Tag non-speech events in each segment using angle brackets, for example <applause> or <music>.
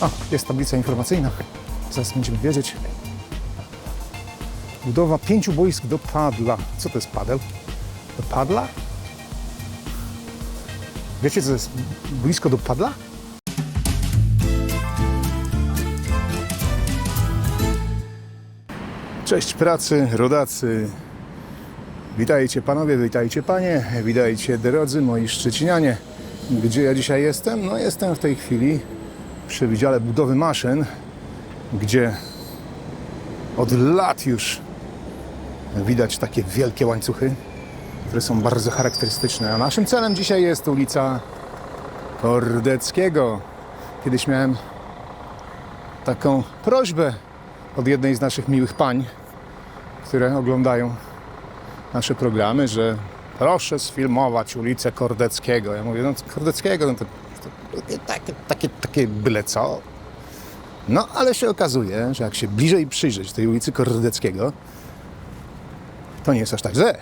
O, jest tablica informacyjna. Zaraz będziemy wiedzieć. Budowa pięciu boisk do padla. Co to jest padel? Do padla? Wiecie, co jest boisko do padla? Cześć pracy, rodacy. Witajcie panowie, witajcie panie, witajcie drodzy moi szczecinianie. Gdzie ja dzisiaj jestem? No jestem w tej chwili przy Wydziale Budowy Maszyn, gdzie od lat już widać takie wielkie łańcuchy, które są bardzo charakterystyczne. A naszym celem dzisiaj jest ulica Kordeckiego. Kiedyś miałem taką prośbę od jednej z naszych miłych pań, które oglądają nasze programy, że proszę sfilmować ulicę Kordeckiego. Ja mówię, no Kordeckiego, no to takie, takie, takie, byle co. No, ale się okazuje, że jak się bliżej przyjrzeć tej ulicy Kordeckiego, to nie jest aż tak źle.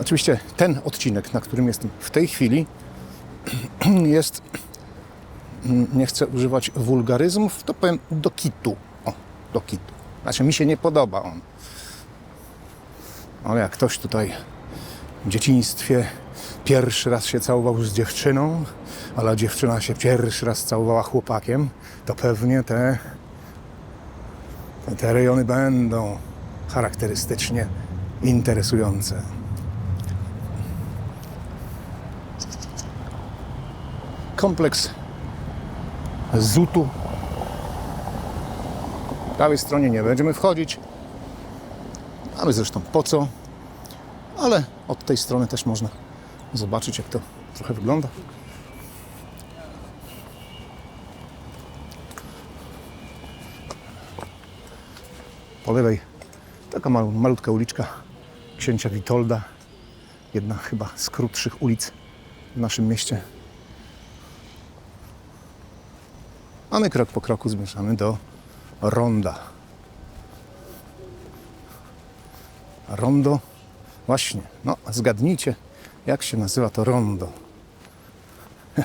Oczywiście ten odcinek, na którym jestem w tej chwili, <clears throat> jest, <clears throat> nie chcę używać wulgaryzmów, to powiem do kitu. O, do kitu. Znaczy mi się nie podoba on. Ale jak ktoś tutaj w dzieciństwie pierwszy raz się całował z dziewczyną, ale dziewczyna się pierwszy raz całowała chłopakiem, to pewnie te, te rejony będą charakterystycznie interesujące. Kompleks Zutu. W prawej stronie nie będziemy wchodzić. Ale zresztą po co? Ale od tej strony też można zobaczyć, jak to trochę wygląda. Po lewej taka malu- malutka uliczka księcia Witolda. Jedna chyba z krótszych ulic w naszym mieście. A my krok po kroku zmierzamy do ronda. Rondo. Właśnie, no zgadnijcie, jak się nazywa to rondo. <laughs>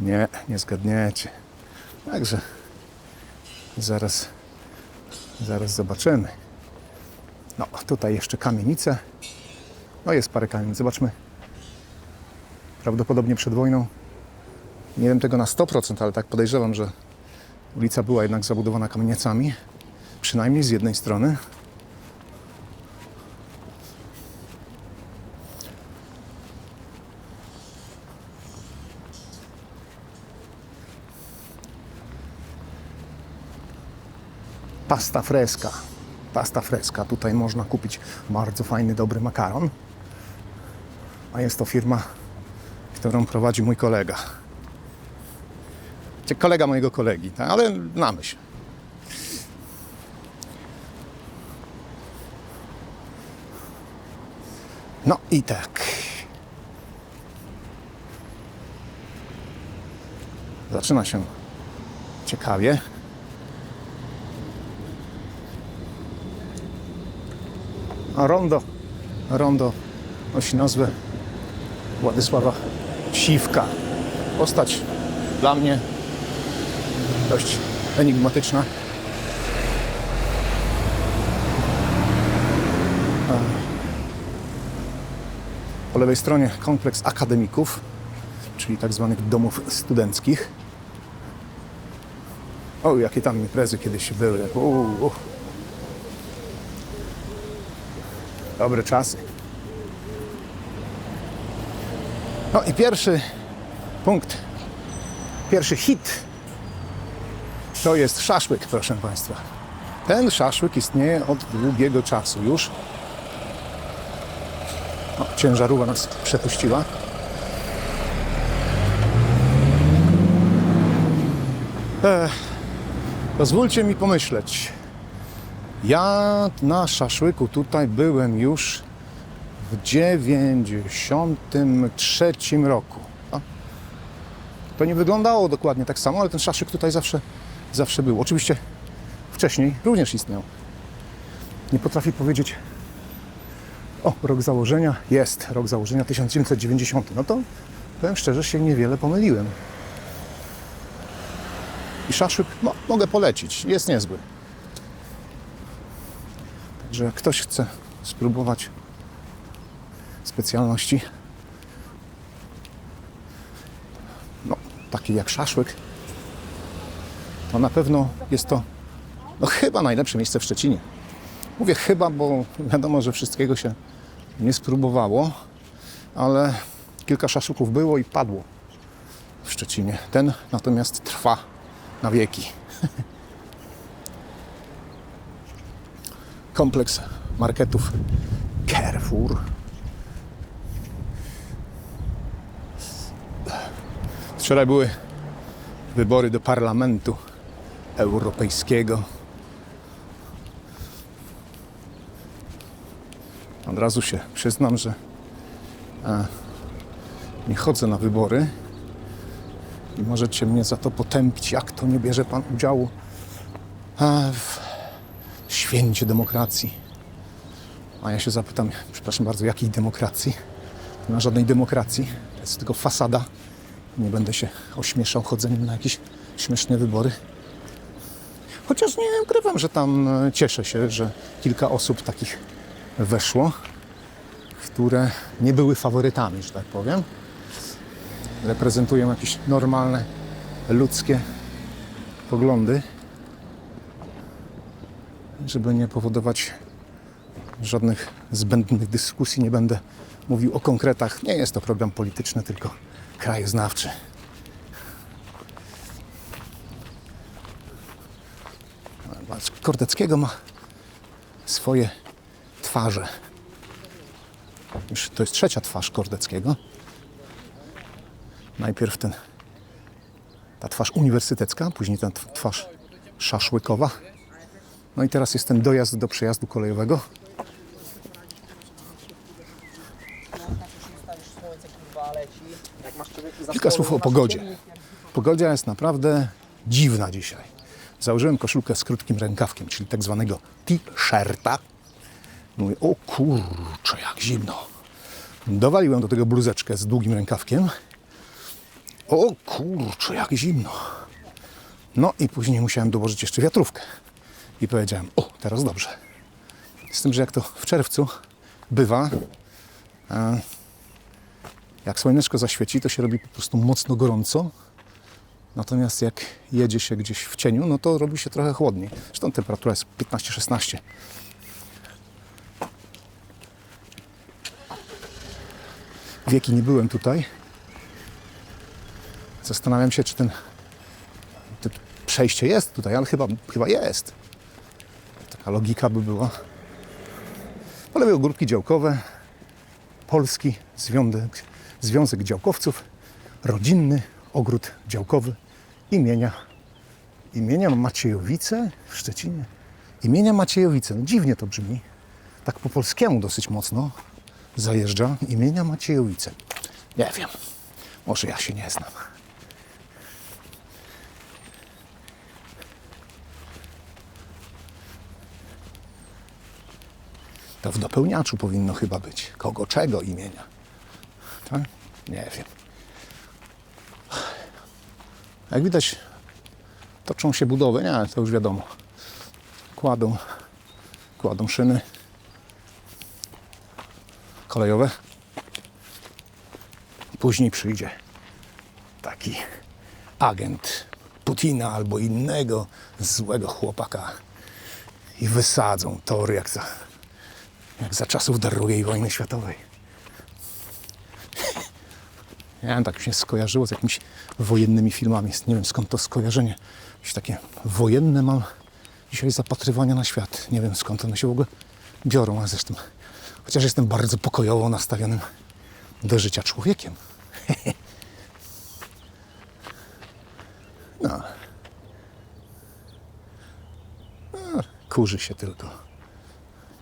nie, nie zgadniecie. Także zaraz, zaraz zobaczymy. No, tutaj jeszcze kamienice. No jest parę kamienic, zobaczmy. Prawdopodobnie przed wojną. Nie wiem tego na 100%, ale tak podejrzewam, że ulica była jednak zabudowana kamienicami. Przynajmniej z jednej strony. Pasta fresca. Pasta fresca. Tutaj można kupić bardzo fajny, dobry makaron. A jest to firma, którą prowadzi mój kolega. Kolega mojego kolegi, tak? ale na myśl. No i tak. Zaczyna się ciekawie. Rondo, rondo nosi nazwę Władysława Siwka. Postać dla mnie dość enigmatyczna. Po lewej stronie kompleks akademików, czyli tak zwanych domów studenckich. O, jakie tam imprezy kiedyś były. Uuu. Dobre czasy. No i pierwszy punkt, pierwszy hit to jest szaszłyk, proszę Państwa. Ten szaszłyk istnieje od długiego czasu już. O, ciężarówka nas przepuściła. Ech, pozwólcie mi pomyśleć. Ja na szaszłyku tutaj byłem już w 93 roku. To nie wyglądało dokładnie tak samo, ale ten szaszłyk tutaj zawsze, zawsze był. Oczywiście wcześniej również istniał. Nie potrafię powiedzieć. O, rok założenia jest. Rok założenia 1990. No to powiem szczerze, się niewiele pomyliłem. I szaszłyk mo- mogę polecić, jest niezły. Jak ktoś chce spróbować specjalności, no, takiej jak szaszłyk, to na pewno jest to no, chyba najlepsze miejsce w Szczecinie. Mówię chyba, bo wiadomo, że wszystkiego się nie spróbowało, ale kilka szaszłyków było i padło w Szczecinie. Ten natomiast trwa na wieki. <laughs> Kompleks marketów Carrefour. Wczoraj były wybory do Parlamentu Europejskiego. Od razu się przyznam, że e, nie chodzę na wybory i możecie mnie za to potępić, jak to nie bierze Pan udziału e, w święcie demokracji. A ja się zapytam, przepraszam bardzo, jakiej demokracji? Nie ma żadnej demokracji, to jest tylko fasada. Nie będę się ośmieszał chodzeniem na jakieś śmieszne wybory. Chociaż nie ukrywam, że tam e, cieszę się, że kilka osób takich weszło, które nie były faworytami, że tak powiem. Reprezentują jakieś normalne, ludzkie poglądy, żeby nie powodować żadnych zbędnych dyskusji. Nie będę mówił o konkretach. Nie jest to program polityczny, tylko krajoznawczy. Kordeckiego ma swoje twarze. Już to jest trzecia twarz Kordeckiego. Najpierw ten, ta twarz uniwersytecka, później ta tw- twarz szaszłykowa. No i teraz jest ten dojazd do przejazdu kolejowego. Kilka słów o pogodzie. Pogoda jest naprawdę dziwna dzisiaj. Założyłem koszulkę z krótkim rękawkiem, czyli tak zwanego t-shirta. Mówię, o kurczę, jak zimno. Dowaliłem do tego bluzeczkę z długim rękawkiem. O kurczę, jak zimno. No i później musiałem dołożyć jeszcze wiatrówkę. I powiedziałem, o, teraz dobrze. Z tym, że jak to w czerwcu bywa, e, jak słoneczko zaświeci, to się robi po prostu mocno gorąco. Natomiast jak jedzie się gdzieś w cieniu, no to robi się trochę chłodniej. Zresztą temperatura jest 15-16. Wieki nie byłem tutaj. Zastanawiam się, czy ten, przejście jest tutaj, ale chyba, chyba jest. Taka logika by była. Lewej ogródki działkowe, Polski Związek, Związek Działkowców, rodzinny ogród działkowy imienia, imienia Maciejowice w Szczecinie. Imienia Maciejowice, no dziwnie to brzmi. Tak po polskiemu dosyć mocno zajeżdża imienia Maciejowice. Nie wiem, może ja się nie znam. To w dopełniaczu powinno chyba być. Kogo, czego imienia? Tak? Nie wiem. Jak widać, toczą się budowy. Nie, to już wiadomo. Kładą, kładą szyny kolejowe. Później przyjdzie taki agent Putina albo innego złego chłopaka i wysadzą tory jak za, jak za czasów II wojny światowej. Nie wiem, tak mi się skojarzyło z jakimiś wojennymi filmami. Nie wiem skąd to skojarzenie. Jakieś takie wojenne mam dzisiaj zapatrywania na świat. Nie wiem skąd one się w ogóle biorą, a zresztą chociaż jestem bardzo pokojowo nastawionym do życia człowiekiem. <laughs> No. no. Kurzy się tylko.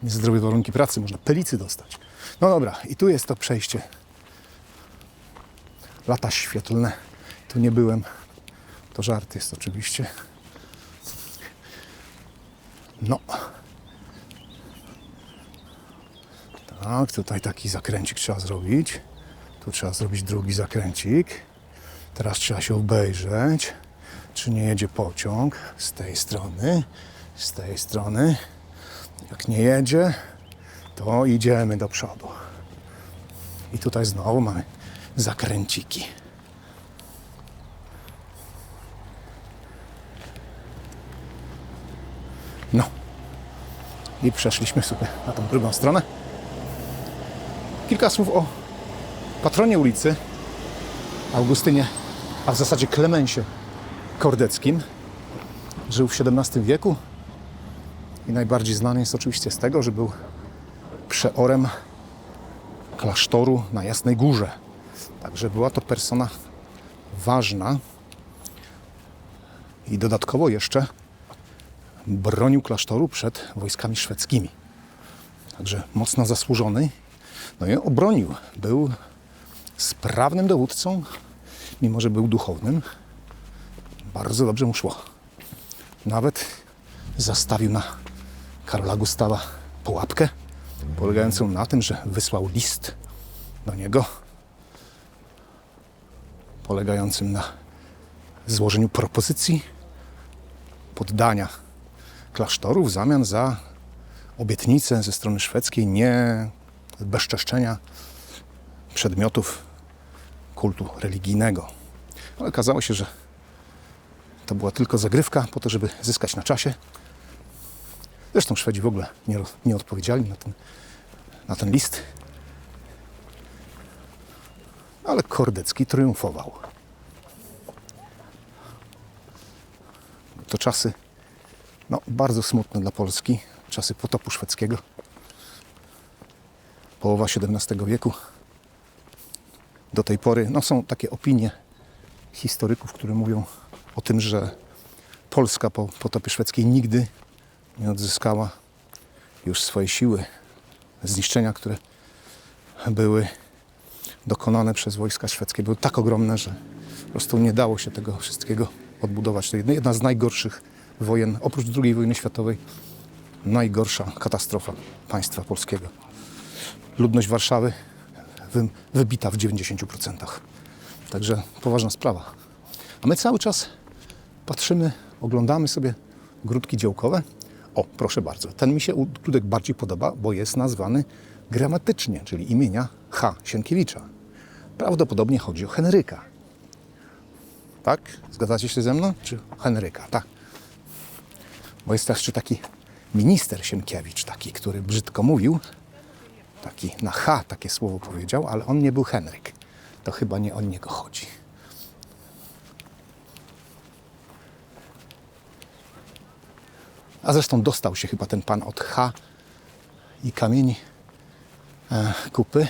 Niezdrowe warunki pracy, można pelicy dostać. No dobra, i tu jest to przejście lata świetlne. Tu nie byłem. To żart jest oczywiście. No. Tak, tutaj taki zakręcik trzeba zrobić. Tu trzeba zrobić drugi zakręcik. Teraz trzeba się obejrzeć. czy nie jedzie pociąg z tej strony, z tej strony. Jak nie jedzie, to idziemy do przodu. I tutaj znowu mamy zakręciki. No. I przeszliśmy sobie na tą drugą stronę. Kilka słów o patronie ulicy, Augustynie, a w zasadzie Klemensie Kordeckim. Żył w XVII wieku i najbardziej znany jest oczywiście z tego, że był przeorem klasztoru na Jasnej Górze. Także była to persona ważna i dodatkowo jeszcze bronił klasztoru przed wojskami szwedzkimi. Także mocno zasłużony. No i obronił. Był sprawnym dowódcą, mimo że był duchownym. Bardzo dobrze mu szło. Nawet zastawił na Karola Gustawa pułapkę, polegającą na tym, że wysłał list do niego, polegającym na złożeniu propozycji poddania klasztoru w zamian za obietnicę ze strony szwedzkiej nie bezczeszczenia przedmiotów kultu religijnego. Ale okazało się, że to była tylko zagrywka po to, żeby zyskać na czasie. Zresztą Szwedzi w ogóle nie, nie odpowiedzieli na ten, na ten list. Ale Kordecki triumfował. To czasy no, bardzo smutne dla Polski, czasy potopu szwedzkiego. Połowa XVII wieku. Do tej pory no, są takie opinie historyków, które mówią o tym, że Polska po potopie szwedzkiej nigdy nie odzyskała już swojej siły zniszczenia, które były dokonane przez wojska szwedzkie, były tak ogromne, że po prostu nie dało się tego wszystkiego odbudować. To jedna- z najgorszych wojen, oprócz II wojny światowej, najgorsza katastrofa państwa polskiego. Ludność Warszawy wy, wybita w 90%. Także poważna sprawa. A my cały czas patrzymy, oglądamy sobie ogródki działkowe. O, proszę bardzo, ten mi się ogródek bardziej podoba, bo jest nazwany gramatycznie, czyli imienia H. Sienkiewicza. Prawdopodobnie chodzi o Henryka. Tak? Zgadzacie się ze mną? Czy Henryka? Tak. Bo jest też jeszcze taki minister Sienkiewicz, taki, który brzydko mówił, taki na H takie słowo powiedział, ale on nie był Henryk. To chyba nie o niego chodzi. A zresztą dostał się chyba ten pan od H i kamieni e, kupy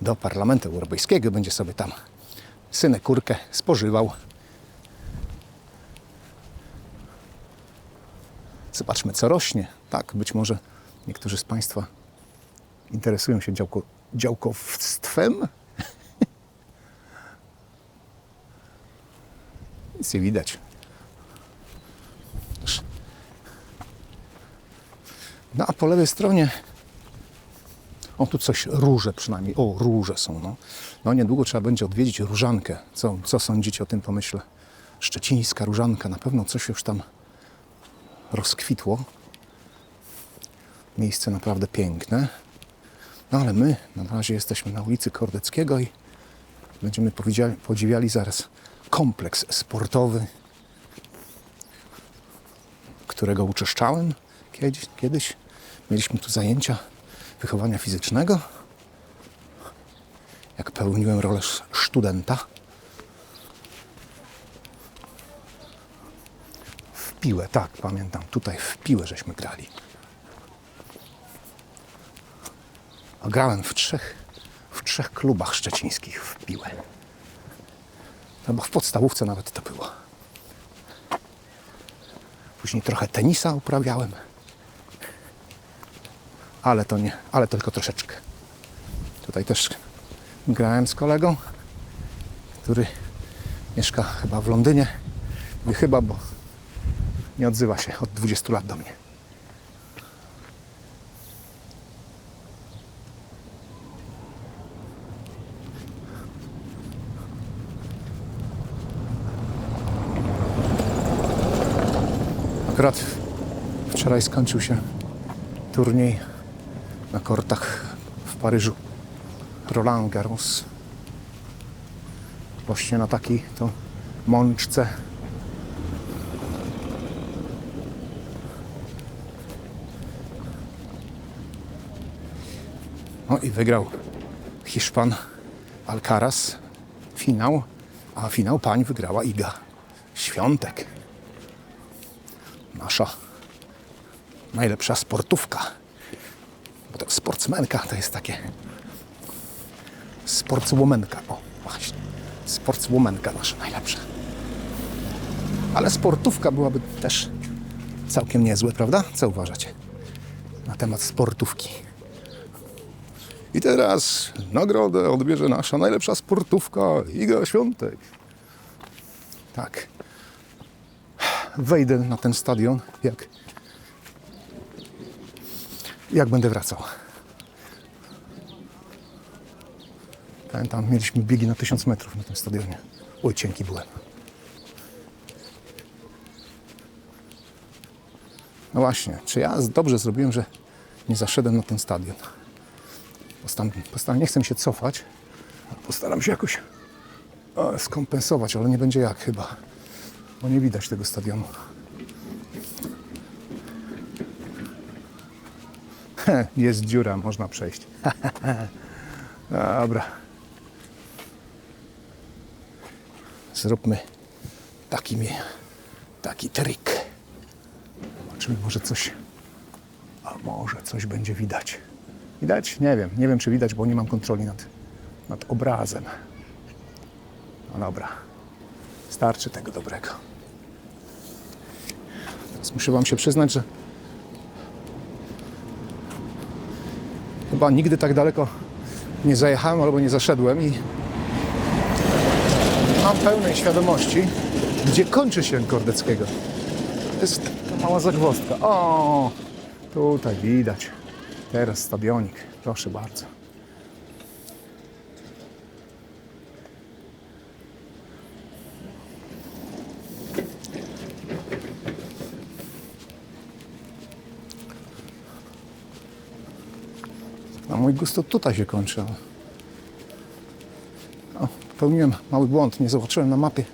do Parlamentu Europejskiego. Będzie sobie tam synekurkę spożywał. Zobaczmy, co rośnie. Tak, być może niektórzy z Państwa interesują się działko, działkowstwem. <laughs> Nic nie widać. A po lewej stronie, o tu coś, róże przynajmniej, o róże są, no. No niedługo trzeba będzie odwiedzić różankę. Co, co sądzicie o tym pomyśle? Szczecińska różanka, na pewno coś już tam rozkwitło. Miejsce naprawdę piękne. No ale my na razie jesteśmy na ulicy Kordeckiego i będziemy podziwiali zaraz kompleks sportowy, którego uczeszczałem kiedyś. kiedyś. Mieliśmy tu zajęcia wychowania fizycznego. Jak pełniłem rolę studenta. W piłę, tak, pamiętam. Tutaj w piłę żeśmy grali. A grałem w trzech, w trzech klubach szczecińskich w piłę. No bo w podstawówce nawet to było. Później trochę tenisa uprawiałem. Ale to nie, ale tylko troszeczkę. Tutaj też grałem z kolegą, który mieszka chyba w Londynie. Mówię chyba, bo nie odzywa się od 20 lat do mnie. Akurat wczoraj skończył się turniej na kortach w Paryżu. Roland Garros. Właśnie na takiej to mączce. No i wygrał Hiszpan Alcaraz finał, a finał pań wygrała Iga Świątek. Nasza najlepsza sportówka. Bo to sportsmenka to jest takie sportswomanka. O, właśnie. Sportswomanka nasza najlepsza. Ale sportówka byłaby też całkiem niezłe, prawda? Co uważacie na temat sportówki? I teraz nagrodę odbierze nasza najlepsza sportówka Iga Świątek. Tak. Wejdę na ten stadion, jak, jak będę wracał. Pamiętam, mieliśmy biegi na 1000 metrów na tym stadionie. Oj, cienki byłem. No właśnie, czy ja dobrze zrobiłem, że nie zaszedłem na ten stadion? Postaram, postaram, nie chcę się cofać. Postaram się jakoś e, skompensować, ale nie będzie jak chyba. Bo nie widać tego stadionu. <laughs> Jest dziura, można przejść. <laughs> Dobra. Zróbmy taki, taki trik. Zobaczymy, może coś. A może coś będzie widać. Widać? Nie wiem. Nie wiem, czy widać, bo nie mam kontroli nad, nad obrazem. No dobra. Starczy tego dobrego. Teraz muszę Wam się przyznać, że chyba nigdy tak daleko nie zajechałem albo nie zaszedłem i mam pełnej świadomości, gdzie kończy się Kordeckiego. To jest ta mała zagwozdka. O, tutaj widać. Teraz stadionik. Proszę bardzo. Mój gust tutaj się kończy. O, popełniłem mały błąd. Nie zobaczyłem na mapie.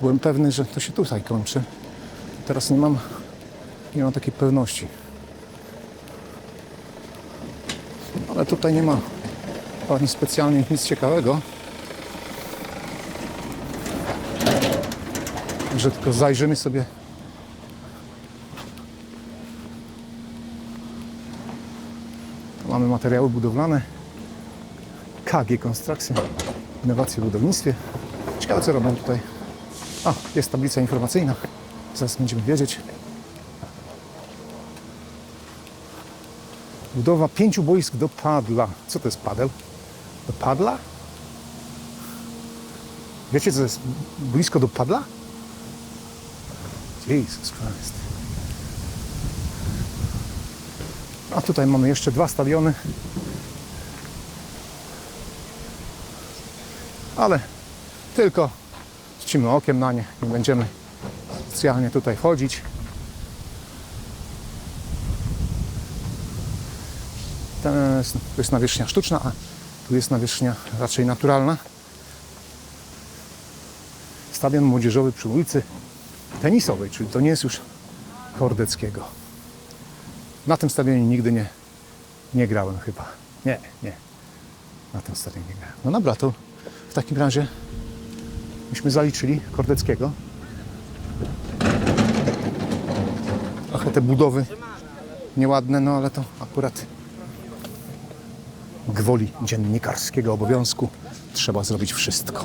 Byłem pewny, że to się tutaj kończy. Teraz nie mam, nie mam takiej pewności. Ale tutaj nie ma ani specjalnie nic ciekawego. Że tylko zajrzymy sobie mamy materiały budowlane. KG Konstrukcja. Innowacje w budownictwie. Ciekawe co robią tutaj. A, jest tablica informacyjna. Zaraz będziemy wiedzieć. Budowa pięciu boisk do padla. Co to jest padel? Do padla? Wiecie, co jest boisko do padla? Jesus Christ. A tutaj mamy jeszcze dwa stadiony. Ale tylko rzucimy okiem na nie. Nie będziemy specjalnie tutaj wchodzić. To jest, to jest nawierzchnia sztuczna, a tu jest nawierzchnia raczej naturalna. Stadion młodzieżowy przy ulicy Tenisowej, czyli to nie jest już Kordeckiego. Na tym stadionie nigdy nie, nie grałem chyba. Nie, nie. Na tym stadionie nie grałem. No dobra, to w takim razie myśmy zaliczyli Kordeckiego. Trochę te budowy nieładne, no ale to akurat gwoli dziennikarskiego obowiązku trzeba zrobić wszystko.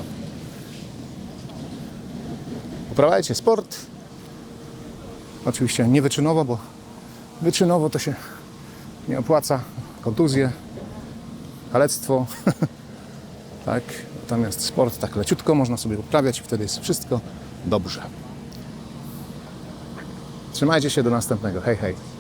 Uprawiajcie sport. Oczywiście nie wyczynowo, bo wyczynowo to się nie opłaca. Kontuzje, kalectwo. <laughs> tak. Natomiast sport tak leciutko można sobie uprawiać i wtedy jest wszystko dobrze. Trzymajcie się do następnego. Hej, hej.